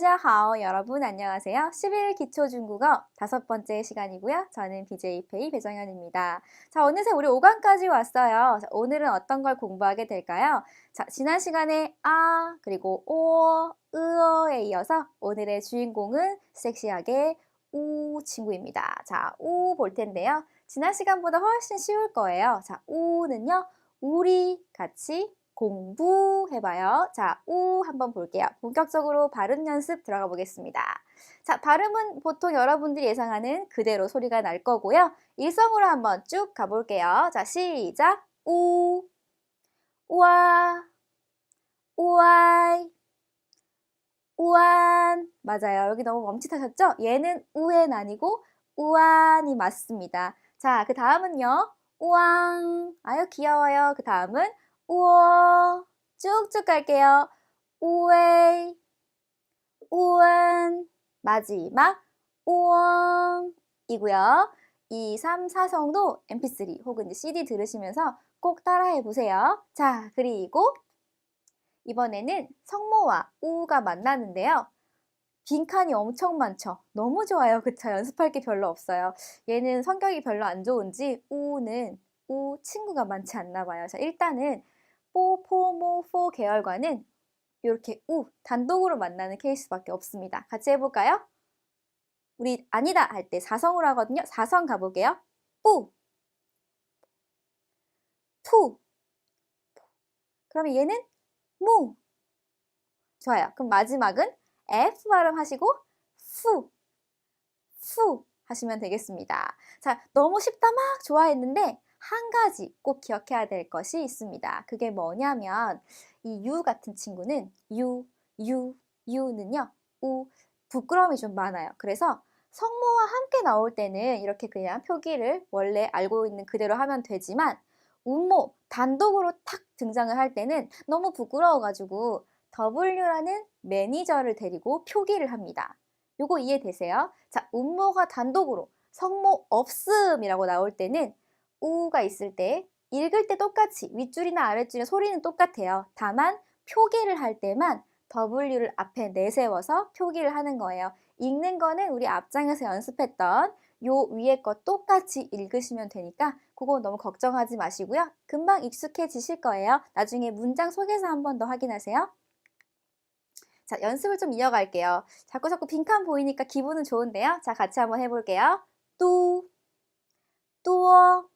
다자하오 여러분 안녕하세요. 11일 기초 중국어 다섯 번째 시간이고요. 저는 BJ 페이 배정현입니다. 자, 어느새 우리 5강까지 왔어요. 자, 오늘은 어떤 걸 공부하게 될까요? 자, 지난 시간에 아 그리고 오, 으어에 이어서 오늘의 주인공은 섹시하게 우 친구입니다. 자, 우 볼 텐데요. 지난 시간보다 훨씬 쉬울 거예요. 자, 우는요. 우리 같이 공부해봐요. 자, 우 한번 볼게요. 본격적으로 발음 연습 들어가 보겠습니다. 자, 발음은 보통 여러분들이 예상하는 그대로 소리가 날 거고요. 일성으로 한번 쭉 가볼게요. 자, 시작. 우, 우와, 우아이, 우안. 맞아요. 여기 너무 멈칫하셨죠? 얘는 우엔 아니고 우안이 맞습니다. 자, 그 다음은요. 우왕. 아유, 귀여워요. 그 다음은 우어 쭉쭉 갈게요. 우웨이 우원 마지막 우엉이고요. 이 3, 4성도 mp3 혹은 cd 들으시면서 꼭 따라해 보세요. 자, 그리고 이번에는 성모와 우가 만나는데요. 빈칸이 엄청 많죠? 너무 좋아요. 그쵸? 연습할 게 별로 없어요. 얘는 성격이 별로 안 좋은지 우는 우 친구가 많지 않나 봐요. 자, 일단은 뽀, 포, 모, 포 계열과는 이렇게 우 단독으로 만나는 케이스밖에 없습니다. 같이 해볼까요? 우리 아니다 할때 사성으로 하거든요. 사성 가볼게요. 뿌, 푸. 그러면 얘는 무. 좋아요. 그럼 마지막은 F 발음 하시고 푸, 푸 하시면 되겠습니다. 자, 너무 쉽다 막 좋아했는데 한 가지 꼭 기억해야 될 것이 있습니다. 그게 뭐냐면 이 유 같은 친구는 유, 유, 유는요. 우 부끄러움이 좀 많아요. 그래서 성모와 함께 나올 때는 이렇게 그냥 표기를 원래 알고 있는 그대로 하면 되지만 운모 단독으로 탁 등장을 할 때는 너무 부끄러워가지고 W라는 매니저를 데리고 표기를 합니다. 요거 이해되세요? 자, 운모가 단독으로 성모 없음이라고 나올 때는 우가 있을 때 읽을 때 똑같이 윗줄이나 아랫줄의 소리는 똑같아요. 다만 표기를 할 때만 W를 앞에 내세워서 표기를 하는 거예요. 읽는 거는 우리 앞장에서 연습했던 요 위에 거 똑같이 읽으시면 되니까 그거 너무 걱정하지 마시고요. 금방 익숙해지실 거예요. 나중에 문장 속에서 한 번 더 확인하세요. 자, 연습을 좀 이어갈게요. 자꾸 자꾸 빈칸 보이니까 기분은 좋은데요. 자, 같이 한번 해볼게요. 뚜, 뚜어,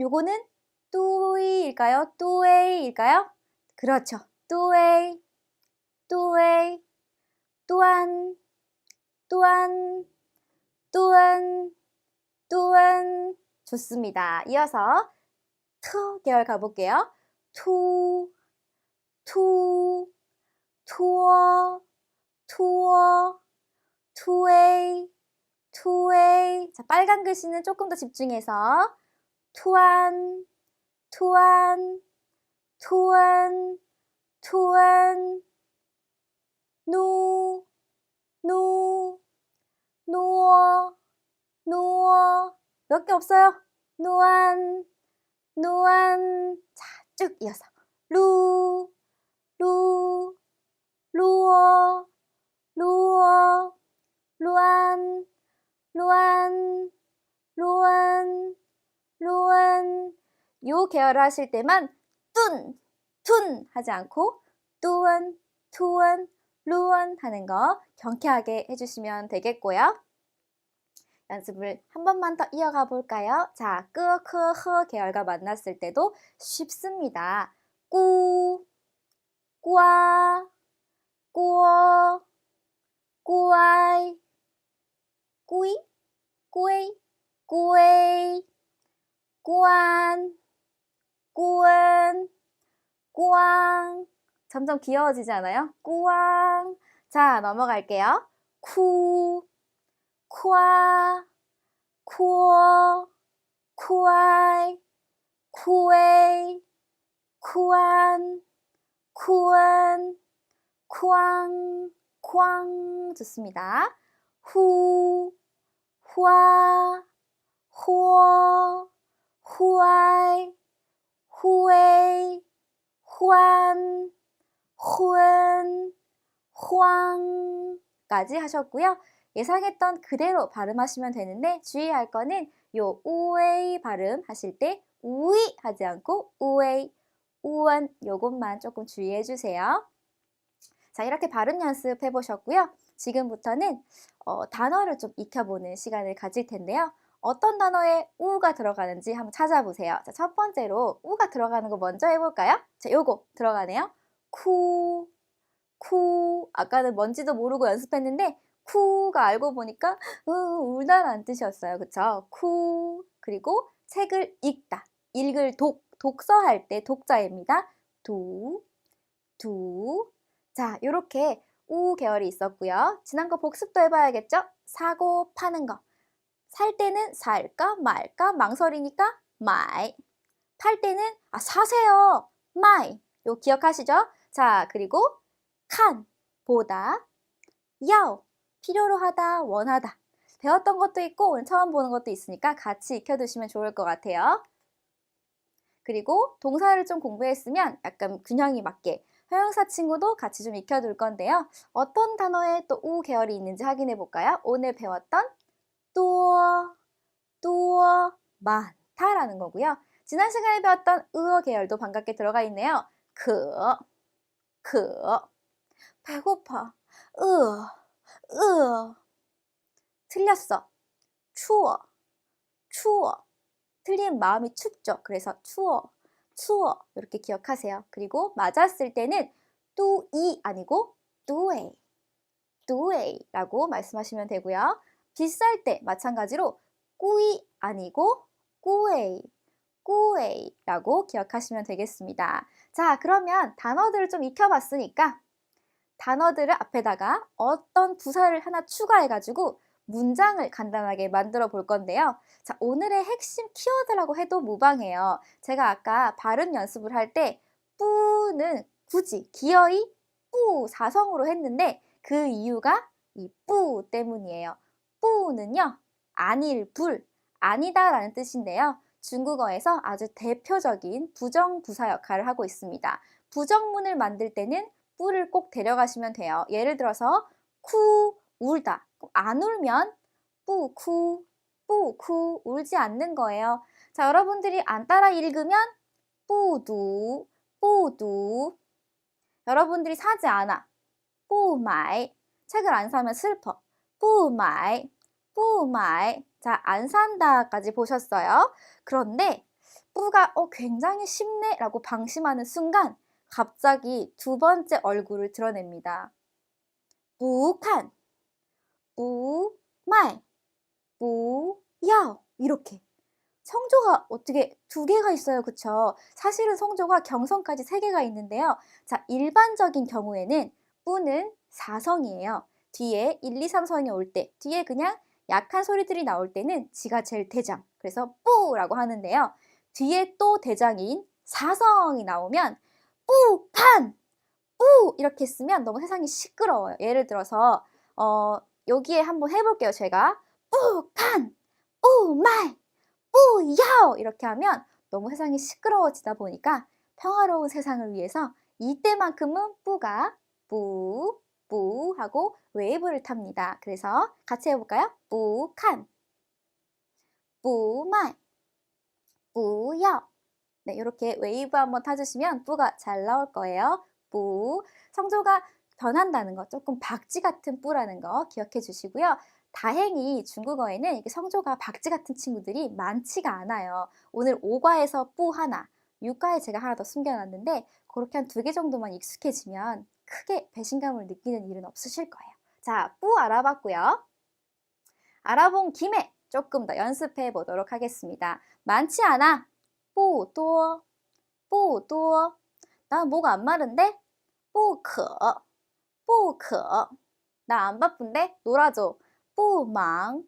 요거는 뚜이일까요? 뚜에이일까요? 그렇죠. 뚜에이, 뚜에이, 또한, 또한, 또한, 또한. 좋습니다. 이어서 투 계열 가볼게요. 투, 투, 투어, 투어, 투에이, 투에이. 자, 빨간 글씨는 조금 더 집중해서 투안, 투안, 투안, 투안, 누, 누, 누워, 누워. 몇 개 없어요? 누안, 누안. 자, 쭉 이어서. 루, 루, 루어, 루어, 루안, 루안, 루안. 루안 요 계열을 하실 때만 뚠, 툰 하지 않고 뚜원, 투원, 루원 하는 거 경쾌하게 해주시면 되겠고요. 연습을 한 번만 더 이어가 볼까요? 자, 끄, 크, 흐 계열과 만났을 때도 쉽습니다. 꾸, 꾸아, 꾸어, 꾸아이, 꾸이, 꾸이, 꾸에이 꾸안, 꾸은, 꾸왕. 점점 귀여워지지 않아요? 꾸왕. 자, 넘어갈게요. 쿠, 쿠아, 쿠어, 쿠아이, 쿠에이, 쿠안, 쿠은, 쿠왕, 쾅. 좋습니다. 후, 후아, 후어, 후아이, 후에이, 후안, 후은, 황까지 하셨고요. 예상했던 그대로 발음하시면 되는데 주의할 거는 요 우웨이 발음 하실 때 우이 하지 않고 우웨이 우원 요것만 조금 주의해 주세요. 자 이렇게 발음 연습해 보셨고요. 지금부터는 어, 단어를 좀 익혀보는 시간을 가질 텐데요. 어떤 단어에 우가 들어가는지 한번 찾아보세요. 자, 첫 번째로 우가 들어가는 거 먼저 해볼까요? 자, 요거 들어가네요. 쿠, 쿠. 아까는 뭔지도 모르고 연습했는데 쿠가 알고 보니까 으, 울다라는 뜻이었어요. 그쵸? 쿠. 그리고 책을 읽다. 읽을 독. 독서할 때 독자입니다. 두, 두. 자, 요렇게 우 계열이 있었고요. 지난 거 복습도 해봐야겠죠? 사고 파는 거. 살 때는 살까 말까 망설이니까 말. 팔 때는 아 사세요. 마이. 요 기억하시죠? 자, 그리고 칸 보다 야오 필요로 하다 원하다. 배웠던 것도 있고 오늘 처음 보는 것도 있으니까 같이 익혀두시면 좋을 것 같아요. 그리고 동사를 좀 공부했으면 약간 균형이 맞게 형용사 친구도 같이 좀 익혀둘 건데요. 어떤 단어에 또 우 계열이 있는지 확인해 볼까요? 오늘 배웠던 또, 또, 많다라는 거고요. 지난 시간에 배웠던 으어 계열도 반갑게 들어가 있네요. 그, 그, 배고파, 으, 으, 틀렸어, 추워, 추워. 틀린 마음이 춥죠. 그래서 추워, 추워 이렇게 기억하세요. 그리고 맞았을 때는 뚜이 아니고 뚜에이, 뚜에이라고 말씀하시면 되고요. 비쌀 때 마찬가지로 꾸이 아니고 꾸에이, 꾸에이라고 기억하시면 되겠습니다. 자, 그러면 단어들을 좀 익혀봤으니까 단어들을 앞에다가 어떤 부사를 하나 추가해가지고 문장을 간단하게 만들어 볼 건데요. 자, 오늘의 핵심 키워드라고 해도 무방해요. 제가 아까 발음 연습을 할 때 뿌는 굳이 기어이 뿌 사성으로 했는데 그 이유가 이 뿌 때문이에요. 뿌는요, 아닐, 불, 아니다 라는 뜻인데요. 중국어에서 아주 대표적인 부정부사 역할을 하고 있습니다. 부정문을 만들 때는 뿌를 꼭 데려가시면 돼요. 예를 들어서 쿠, 울다. 안 울면 뿌, 쿠, 뿌, 쿠, 울지 않는 거예요. 자, 여러분들이 안 따라 읽으면 뿌두, 뿌두. 여러분들이 사지 않아. 뿌마이. 책을 안 사면 슬퍼. 뿌마이, 뿌마이. 자, 안 산다까지 보셨어요. 그런데 뿌가 어, 굉장히 쉽네 라고 방심하는 순간 갑자기 두 번째 얼굴을 드러냅니다. 뿌칸, 뿌말, 뿌야오 이렇게 성조가 어떻게 두 개가 있어요. 그쵸? 사실은 성조가 경성까지 세 개가 있는데요. 자, 일반적인 경우에는 뿌는 사성이에요. 뒤에 1, 2, 3성이 올 때, 뒤에 그냥 약한 소리들이 나올 때는 지가 제일 대장. 그래서 뿌라고 하는데요. 뒤에 또 대장인 사성이 나오면 뿌 판! 뿌! 이렇게 쓰면 너무 세상이 시끄러워요. 예를 들어서 어, 여기에 한번 해볼게요. 제가 뿌 판! 뿌 말! 뿌 야오! 이렇게 하면 너무 세상이 시끄러워지다 보니까 평화로운 세상을 위해서 이때만큼은 뿌가 뿌, 뿌 하고 웨이브를 탑니다. 그래서 같이 해볼까요? 뿌칸, 뿌말, 뿌야오. 네, 이렇게 웨이브 한번 타주시면 뿌가 잘 나올 거예요. 뿌. 성조가 변한다는 거, 조금 박쥐 같은 뿌라는 거 기억해 주시고요. 다행히 중국어에는 성조가 박쥐 같은 친구들이 많지가 않아요. 오늘 5과에서 뿌 하나, 6과에 제가 하나 더 숨겨놨는데 그렇게 한 두 개 정도만 익숙해지면 크게 배신감을 느끼는 일은 없으실 거예요. 자, 뿌 알아봤고요. 알아본 김에 조금 더 연습해 보도록 하겠습니다. 많지 않아. 不多,不多. 나 목가 안 마른데? 不可,不可. 나 안 바쁜데? 놀아줘. 不忙,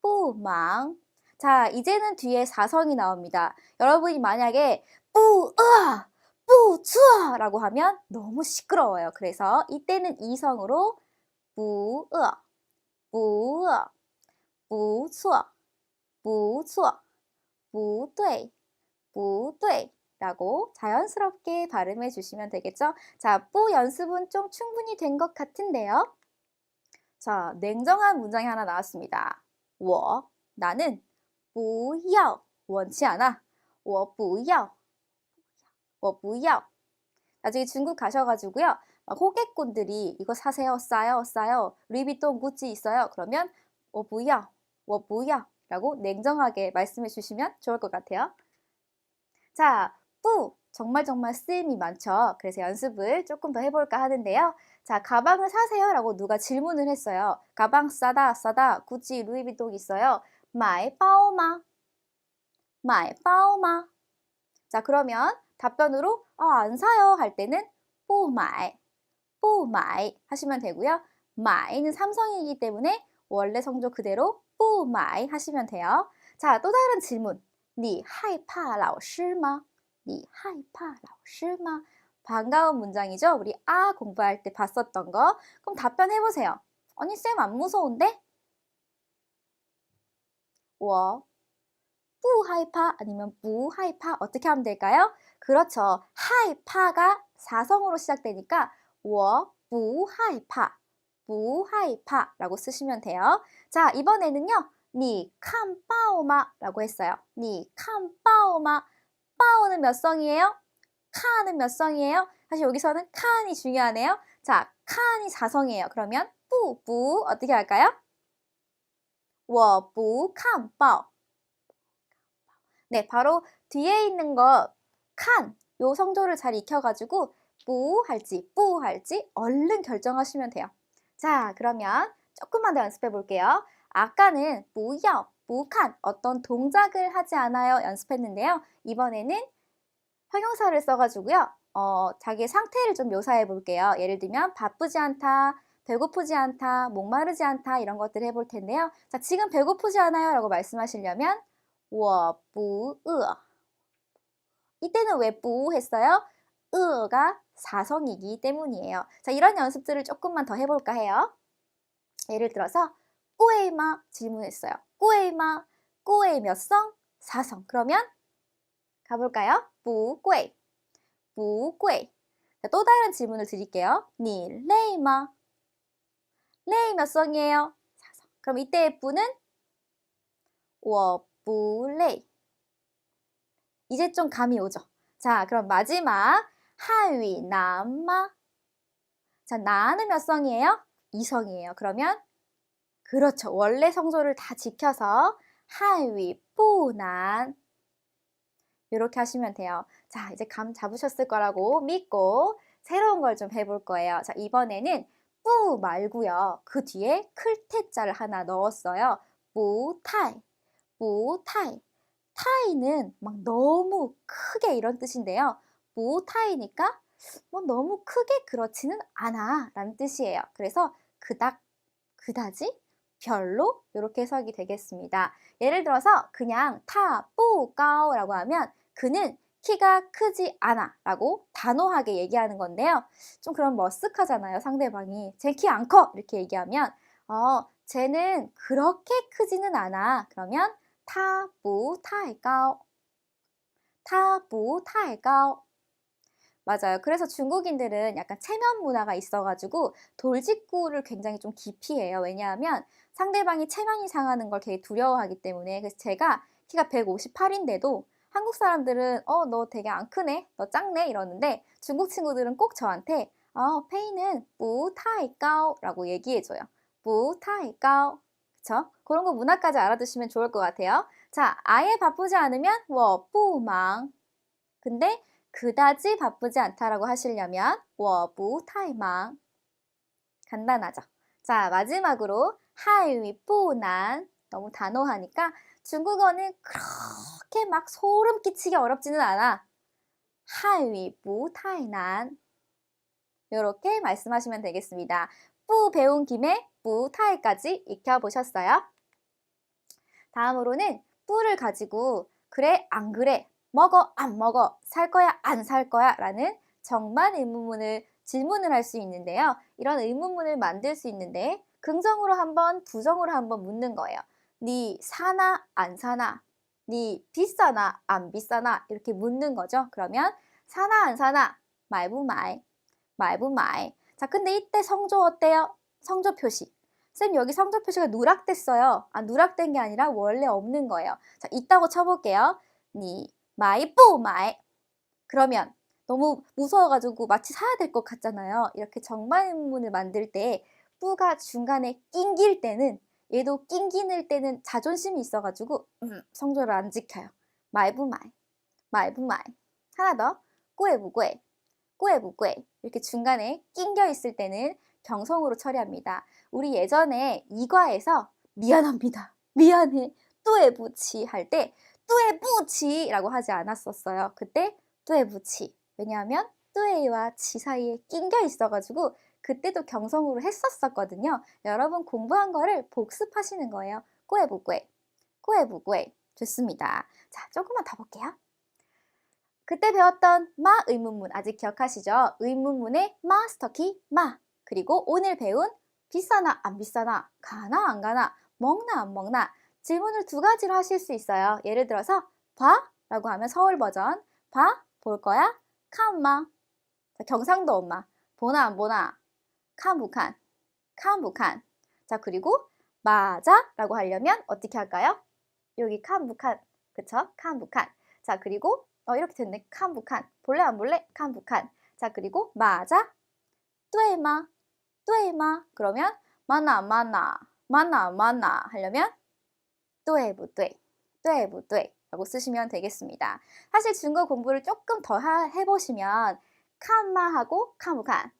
不忙. 자, 이제는 뒤에 사성이 나옵니다. 여러분이 만약에 不 饿, 不错 라고 하면 너무 시끄러워요. 그래서 이때는 이성으로 不饿,不饿,不错,不错,不对,不对 라고 자연스럽게 발음해 주시면 되겠죠? 자, 뿌 연습은 좀 충분히 된 것 같은데요. 자, 냉정한 문장이 하나 나왔습니다. 我 나는 不要 원치 않아. 我不要 我 부야. 나중에 중국 가셔가지고요. 호객꾼들이 이거 사세요, 싸요, 싸요. 루이비통 구찌 있어요. 그러면 어 부야, 어 부야 라고 냉정하게 말씀해 주시면 좋을 것 같아요. 자, 뿌 정말 정말 쓰임이 많죠. 그래서 연습을 조금 더 해볼까 하는데요. 자, 가방을 사세요 라고 누가 질문을 했어요. 가방 싸다 싸다 구찌 루이비통 있어요. 마이 파오마 마이 파오마 자, 그러면 답변으로 아, 안 사요 할 때는 不买不买 하시면 되고요. 买는 삼성이기 때문에 원래 성조 그대로 不买 하시면 돼요. 자, 또 다른 질문. 你害怕老师吗?你害怕老师吗? 반가운 문장이죠. 우리 아 공부할 때 봤었던 거. 그럼 답변해 보세요. 아니 쌤 안 무서운데? 我不害怕 아니면 不害怕 어떻게 하면 될까요? 그렇죠. 하이파가 사성으로 시작되니까 워부하이파, 부하이파라고 쓰시면 돼요. 자, 이번에는요. 니, 칸, 빠오마 라고 했어요. 니, 칸, 빠오마. 빠오는 몇 성이에요? 카는 몇 성이에요? 사실 여기서는 칸이 중요하네요. 자, 칸이 사성이에요. 그러면 뿌뿌 어떻게 할까요? 워뿌 칸빠오. 네, 바로 뒤에 있는 거 칸, 요 성조를 잘 익혀가지고 뿌 할지 뿌 할지 얼른 결정하시면 돼요. 자, 그러면 조금만 더 연습해 볼게요. 아까는 무역, 무칸 어떤 동작을 하지 않아요 연습했는데요. 이번에는 형용사를 써가지고요. 어, 자기의 상태를 좀 묘사해 볼게요. 예를 들면 바쁘지 않다, 배고프지 않다, 목마르지 않다 이런 것들을 해볼 텐데요. 자, 지금 배고프지 않아요 라고 말씀하시려면 我不饿 이때는 왜 뿌했어요? 으가 사성이기 때문이에요. 자, 이런 연습들을 조금만 더 해볼까 해요. 예를 들어서 꾸에이마 질문했어요. 꾸에이마 꾸에이 몇 성? 사성. 그러면 가볼까요? 뿌꾸에이 뿌꾸에이 또 다른 질문을 드릴게요. 니 레이마 레이 몇 성이에요? 사성. 그럼 이때의 뿌는 워뿌레이 제 좀 감이 오죠. 자, 그럼 마지막 하위 남마. 자, 나는 몇 성이에요? 이성이에요. 그러면 그렇죠. 원래 성조를 다 지켜서 하위 뿌난 이렇게 하시면 돼요. 자, 이제 감 잡으셨을 거라고 믿고 새로운 걸 좀 해볼 거예요. 자, 이번에는 뿌 말고요. 그 뒤에 클테자를 하나 넣었어요. 뿌타이, 뿌타이. 타이는 막 너무 크게 이런 뜻인데요. 뿌타이니까 뭐 너무 크게 그렇지는 않아 라는 뜻이에요. 그래서 그닥, 그다지, 별로 이렇게 해석이 되겠습니다. 예를 들어서 그냥 타, 뿌, 까오라고 하면 그는 키가 크지 않아 라고 단호하게 얘기하는 건데요. 좀 그런 머쓱하잖아요. 상대방이 제 키 안 커! 이렇게 얘기하면 어, 쟤는 그렇게 크지는 않아. 그러면 까오 맞아요. 그래서 중국인들은 약간 체면 문화가 있어가지고 돌직구를 굉장히 좀 기피해요. 왜냐하면 상대방이 체면이 상하는 걸 되게 두려워하기 때문에 그래서 제가 키가 158인데도 한국 사람들은 어 너 되게 안 크네, 너 작네 이러는데 중국 친구들은 꼭 저한테 어 페이는 뿌타이까오라고 얘기해줘요. 뿌타이까오 그쵸? 그런 거 문화까지 알아두시면 좋을 것 같아요. 자, 아예 바쁘지 않으면 워 뿌망. 근데 그다지 바쁘지 않다라고 하시려면 워부 타이망 간단하죠. 자 마지막으로 하위 뿌난 너무 단호하니까 중국어는 그렇게 막 소름 끼치게 어렵지는 않아. 하위 뿌 타이난 이렇게 말씀하시면 되겠습니다. 뿌 배운 김에 뿌 타이까지 익혀보셨어요? 다음으로는 뿌를 가지고 그래 안 그래 먹어, 안 먹어, 살 거야, 안 살 거야 라는 정말 의문문을 질문을 할 수 있는데요. 이런 의문문을 만들 수 있는데 긍정으로 한번, 부정으로 한번 묻는 거예요. 네 사나, 안 사나? 니 비싸나 안 비싸나 이렇게 묻는 거죠. 그러면 사나 안 사나 말부 말 말부 말. 자, 근데 이때 성조 어때요? 성조 표시. 쌤 여기 성조 표시가 누락됐어요. 아 누락된 게 아니라 원래 없는 거예요. 자, 있다고 쳐볼게요. 니 말부 말. 그러면 너무 무서워가지고 마치 사야 될 것 같잖아요. 이렇게 정말문을 만들 때 뿌가 중간에 낑길 때는 얘도 낑기는 때는 자존심이 있어가지고 음, 성조를 안 지켜요. 말부말, 말부말. 하나 더, 꾸에부꾸에, 꾸에부꾸에. 이렇게 중간에 낑겨 있을 때는 경성으로 처리합니다. 우리 예전에 이과에서 미안합니다, 미안해, 뚜에부치 할 때 뚜에부치라고 하지 않았었어요. 그때 뚜에부치. 왜냐하면 뚜에와 치 사이에 낑겨 있어가지고 그때도 경성으로 했었었거든요. 여러분 공부한 거를 복습하시는 거예요. 꾸에부꾸에, 꾸에부꾸에. 좋습니다. 자, 조금만 더 볼게요. 그때 배웠던 마 의문문 아직 기억하시죠? 의문문의 마스터키 마 그리고 오늘 배운 비싸나 안 비싸나 가나 안 가나 먹나 안 먹나 질문을 두 가지로 하실 수 있어요. 예를 들어서 봐? 라고 하면 서울 버전 봐? 볼 거야? 칸마 자, 경상도 엄마 보나 안 보나 칸부칸 칸부칸 자 그리고 맞아? 라고 하려면 어떻게 할까요? 여기 칸부칸 그쵸? 칸부칸 자 그리고 어, 이렇게 됐네. 칸부칸. 볼래 안 볼래? 칸부칸. 자 그리고 맞아? 뚜에마. 뚜에마. 그러면 맞나 맞나. 안 맞나. 하려면 뚜에부뚜에. 뚜에부뚜에. 라고 쓰시면 되겠습니다. 사실 중국 공부를 조금 더 하- 해보시면 칸마하고 칸부칸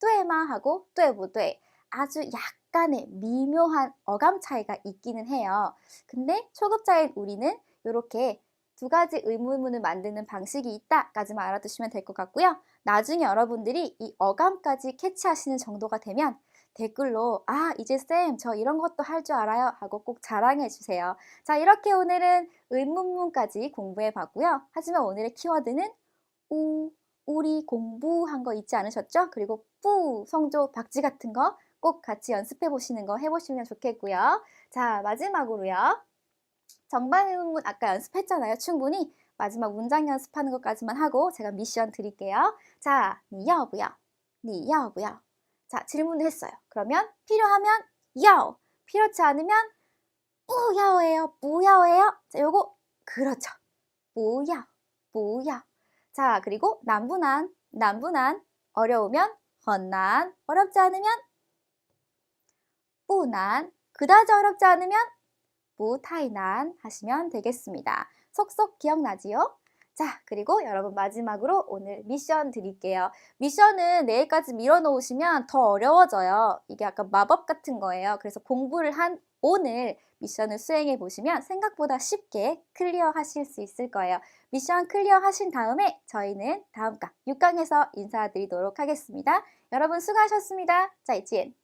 뚜에마하고 뚜에부뚜에. 아주 약간의 미묘한 어감 차이가 있기는 해요. 근데 초급자인 우리는 이렇게 두 가지 의문문을 만드는 방식이 있다까지만 알아두시면 될 것 같고요. 나중에 여러분들이 이 어감까지 캐치하시는 정도가 되면 댓글로 아 이제 쌤 저 이런 것도 할 줄 알아요 하고 꼭 자랑해 주세요. 자 이렇게 오늘은 의문문까지 공부해 봤고요. 하지만 오늘의 키워드는 우 우리 공부한 거 잊지 않으셨죠? 그리고 뿌 성조 박지 같은 거 꼭 같이 연습해 보시는 거 해보시면 좋겠고요. 자 마지막으로요. 정반 의문 아까 연습했잖아요. 충분히 마지막 문장 연습하는 것까지만 하고 제가 미션 드릴게요. 자, 니 여부요. 니 여부요. 자, 질문을 했어요. 그러면 필요하면 여, 필요치 않으면 무여예요. 무여예요. 자, 요거 그렇죠. 무여, 무여. 자, 그리고 남부난, 남부난. 어려우면 헌난, 어렵지 않으면 뿌난, 그다지 어렵지 않으면 있고 타이난 하시면 되겠습니다. 속속 기억나지요? 자, 그리고 여러분 마지막으로 오늘 미션 드릴게요. 미션은 내일까지 밀어놓으시면 더 어려워져요. 이게 약간 마법 같은 거예요. 그래서 공부를 한 오늘 미션을 수행해 보시면 생각보다 쉽게 클리어 하실 수 있을 거예요. 미션 클리어 하신 다음에 저희는 다음 강 6강에서 인사드리도록 하겠습니다. 여러분 수고하셨습니다. 자, 이지엔.